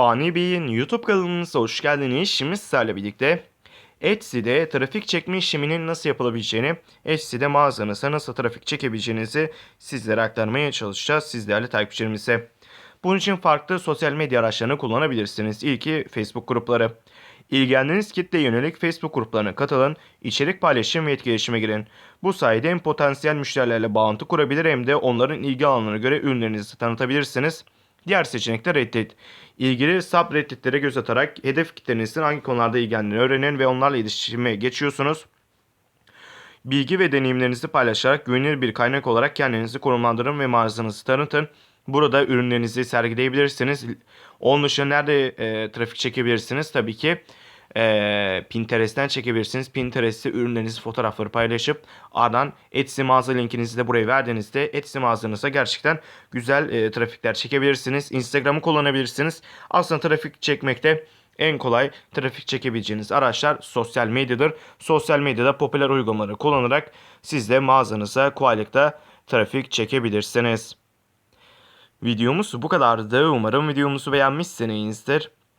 Fani Bey'in YouTube kanalımıza hoş geldiniz. Şimdi sizlerle birlikte Etsy'de trafik çekme işleminin nasıl yapılabileceğini, Etsy'de mağazanıza nasıl trafik çekebileceğinizi sizlere aktarmaya çalışacağız siz değerli takipçilerimize. Bunun için farklı sosyal medya araçlarını kullanabilirsiniz. İlki Facebook grupları. İlgilendiğiniz kitleye yönelik Facebook gruplarına katılın, içerik paylaşım ve etkileşime girin. Bu sayede hem potansiyel müşterilerle bağlantı kurabilir hem de onların ilgi alanlarına göre ürünlerinizi tanıtabilirsiniz. Diğer seçenek de Reddit. İlgili subredditlere göz atarak hedef kitlenizin hangi konularda ilgilendiğini öğrenin ve onlarla iletişime geçiyorsunuz. Bilgi ve deneyimlerinizi paylaşarak güvenilir bir kaynak olarak kendinizi konumlandırın ve mağazanızı tanıtın. Burada ürünlerinizi sergileyebilirsiniz. Onun dışında nerede e, trafik çekebilirsiniz? Tabii ki e, Pinterest'ten çekebilirsiniz. Pinterest'te ürünlerinizi fotoğrafları paylaşıp ardından Etsy mağaza linkinizi de buraya verdiğinizde Etsy mağazanıza gerçekten güzel e, trafikler çekebilirsiniz. Instagram'ı kullanabilirsiniz. Aslında trafik çekmekte en kolay trafik çekebileceğiniz araçlar sosyal medyadır. Sosyal medyada popüler uygulamaları kullanarak siz de mağazanıza kolaylıkla trafik çekebilirsiniz. Videomuz bu kadardı. Umarım videomuzu beğenmişsinizdir.